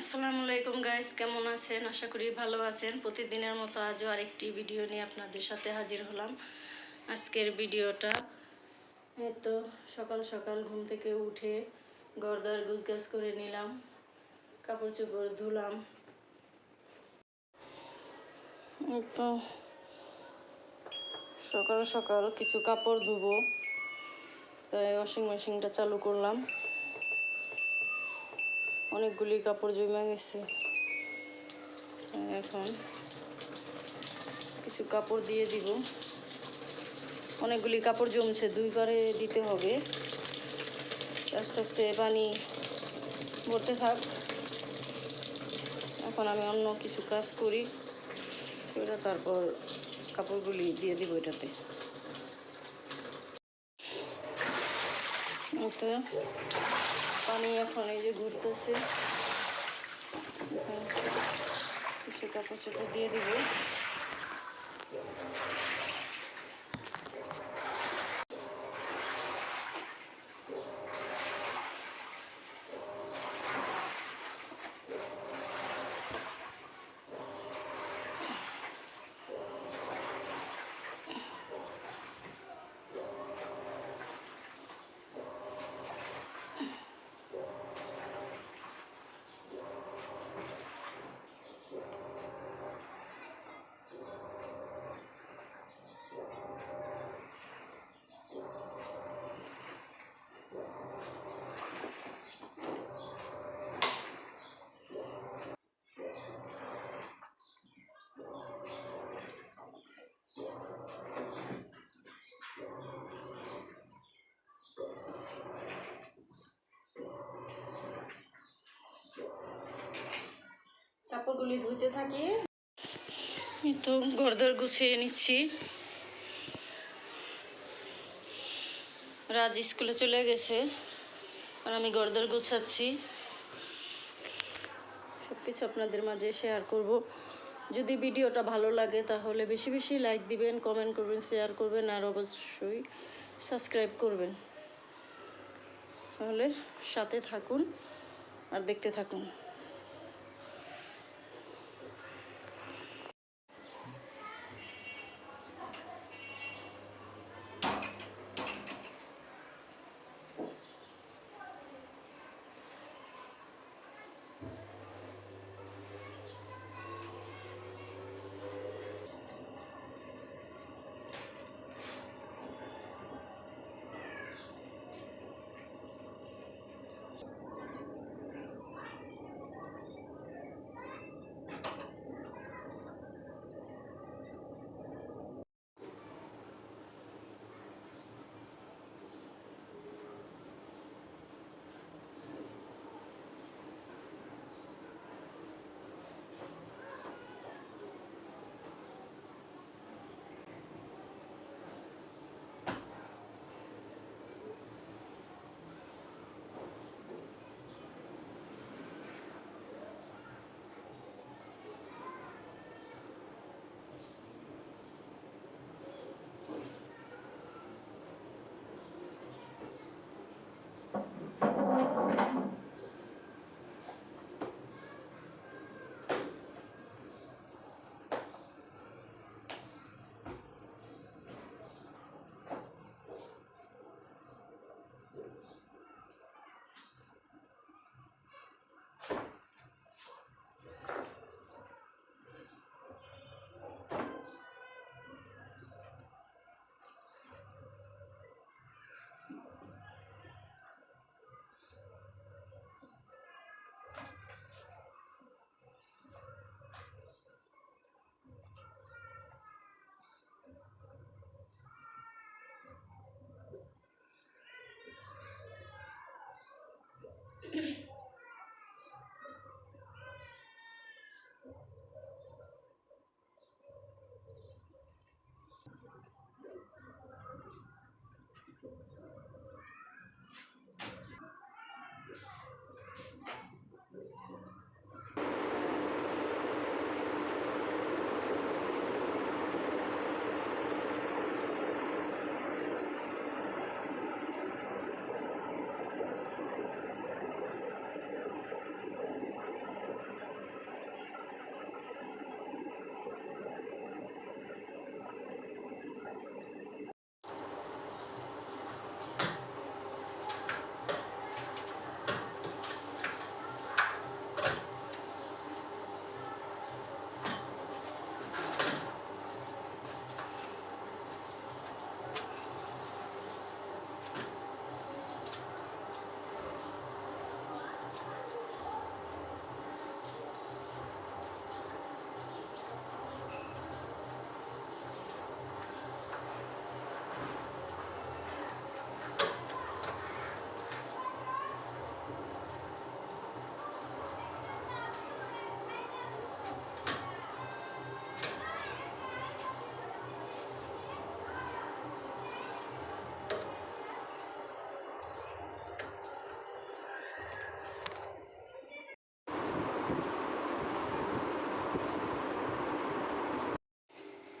আসসালামু আলাইকুম গাইস কেমন আছেন? আশা করি ভালো আছেন। প্রতিদিনের মতো আজও আরেকটি ভিডিও নিয়ে আপনাদের সাথে হাজির হলাম। আজকের ভিডিওটা তো সকাল সকাল ঘুম থেকে উঠে গরদার গুছগাছ করে নিলাম, কাপড় চোপড় ধুলাম। তো সকাল সকাল কিছু কাপড় ধুবো, তাই ওয়াশিং মেশিনটা চালু করলাম। অনেকগুলি কাপড় জমে গেছে। এখন কিছু কাপড় দিয়ে দিব। অনেকগুলি কাপড় জমছে, দুইবারে দিতে হবে। আস্তে আস্তে পানি ভরতে থাক। এখন আমি অন্য কিছু কাজ করি। করে তারপর কাপড়গুলি দিয়ে দিব এটাতে। ওটা পানি এখন এই যে ঘুরতেছে। এখন কিছু কাপড় চোপড় দিয়ে দিব। কাপড়গুলি ধুইতে থাকি। তো গরদর গুছিয়ে নিচ্ছি। রাজ স্কুলে চলে গেছে আর আমি গরদর গুছাচ্ছি। সব কিছু আপনাদের মাঝে শেয়ার করব। যদি ভিডিওটা ভালো লাগে তাহলে বেশি বেশি লাইক দিবেন, কমেন্ট করবেন, শেয়ার করবেন আর অবশ্যই সাবস্ক্রাইব করবেন। তাহলে সাথে থাকুন আর দেখতে থাকুন।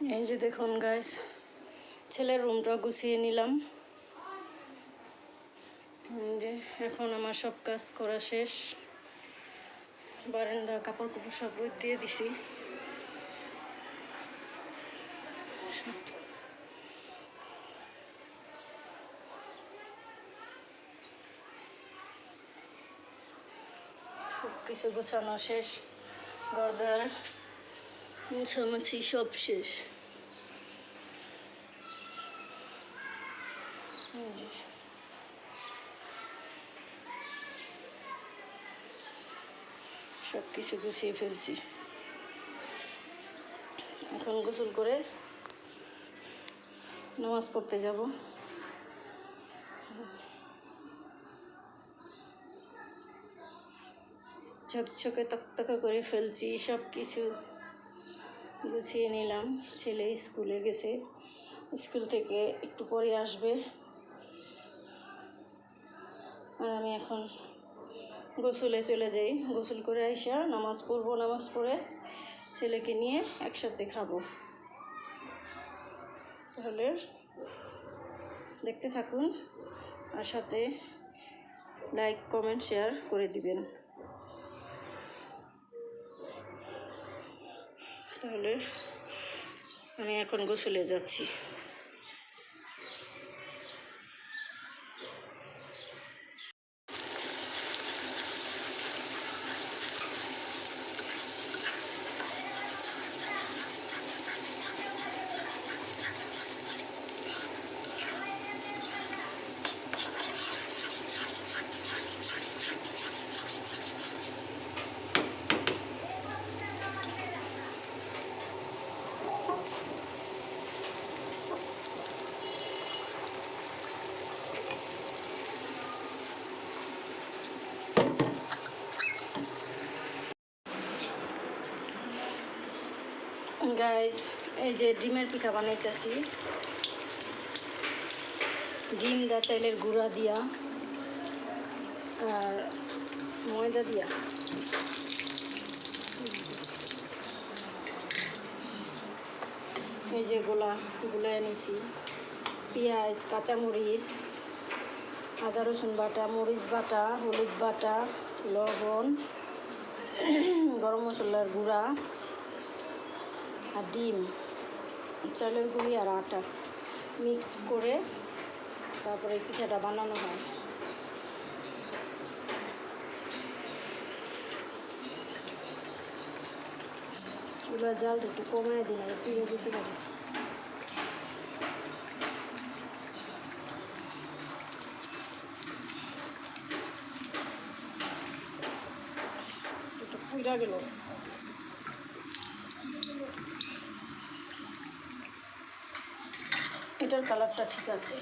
এই যে দেখুন গাইস ছেলের রুমটা গুছিয়ে নিলাম। যে এখন আমার সব কাজ করা শেষ। বারান্দা কাপড় কাপড় সব দিয়ে দিছি। সব কিছু গোছানো শেষ। গরদার মুছামুছি সব শেষ। সব কিছু গুছিয়ে ফেলছি। এখন গোসল করে নামাজ পড়তে যাব। ঝকঝকে তকতকে করে ফেলছি সব কিছু। গুছিয়ে নিলাম। ছেলে স্কুলে গেছে। স্কুল থেকে একটু পরে আসবে। আর আমি এখন গোসলে চলে যাই। গোসল করে আইসা নামাজ পড়ব, নামাজ পড়ে ছেলেকে নিয়ে একসাথে খাব। তাহলে দেখতে থাকুন। আর সাথে লাইক কমেন্ট শেয়ার করে দিবেন। তাহলে আমি এখন গোসলে যাচ্ছি। গাইজ এই যে ডিমের পিঠা বানাইতেছি। ডিম দা চাইলের গুঁড়া দিয়া আর ময়দা দিয়া। এই যে গোলা গুলাই নিছি পেঁয়াজ, কাঁচামরিচ, আদা, রসুন বাটা, মরিচ বাটা, হলুদ বাটা, লবণ, গরম মশলার গুঁড়া। আর ডিম চালের গুঁড়ি আর আটা মিক্স করে তারপরে পিঠাটা বানানো হয়। চুলার জালটা একটু কমায় দিন আর দিতে পারি এটা পুইরা গেল। কালারটা ঠিক আছে।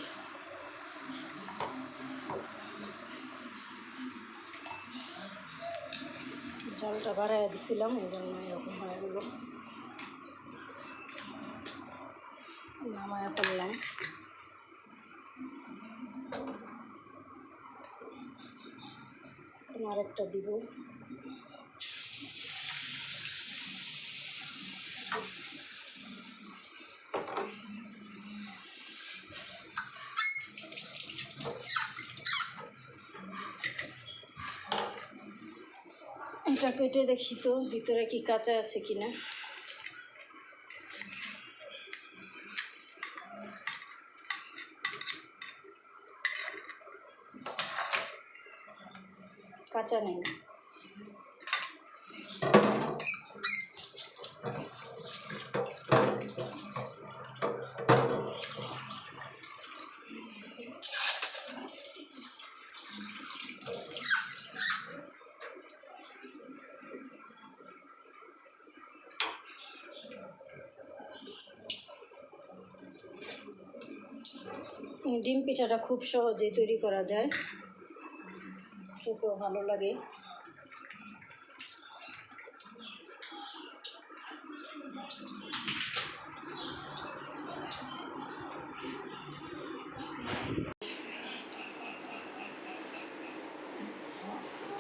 জলটা বাড়াইয়া দিছিলাম, এই জন্য এরকম হয়ে গেল। নামায়া ফেললাম। এখন আরেকটা দিব। এটা কেটে দেখি তো ভিতরে কি কাঁচা আছে কি না কাঁচা নেই। ডিম পিঠাটা খুব সহজেই তৈরি করা যায়। খেতেও ভালো লাগে।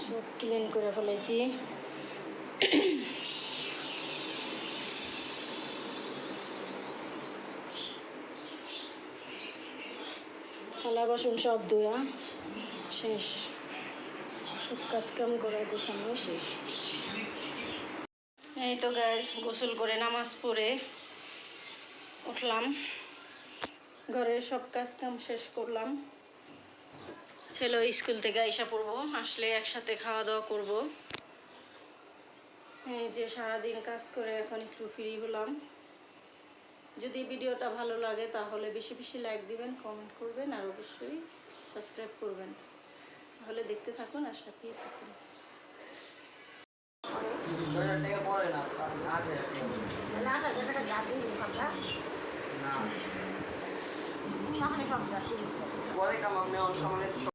সব ক্লিন করে ফেলেছি। থালা বাসন সব ধোয়া, শেষ। সব কাজ কাম করা গোছানো শেষ। এই তো গ্যাস গোসল করে নামাজ পড়ে উঠলাম। ঘরের সব কাজ কাম শেষ করলাম। ছেলে স্কুল থেকে আইসা পড়ব, আসলে একসাথে খাওয়া দাওয়া করব। এই যে সারাদিন কাজ করে এখন একটু ফ্রি হলাম। যদি ভিডিওটা ভালো লাগে তাহলে বেশি বেশি লাইক দিবেন কমেন্ট করবেন আর অবশ্যই সাবস্ক্রাইব করবেন। তাহলে দেখতে থাকুন আর সাথেই থাকুন। পরে কামাম নেওয়ার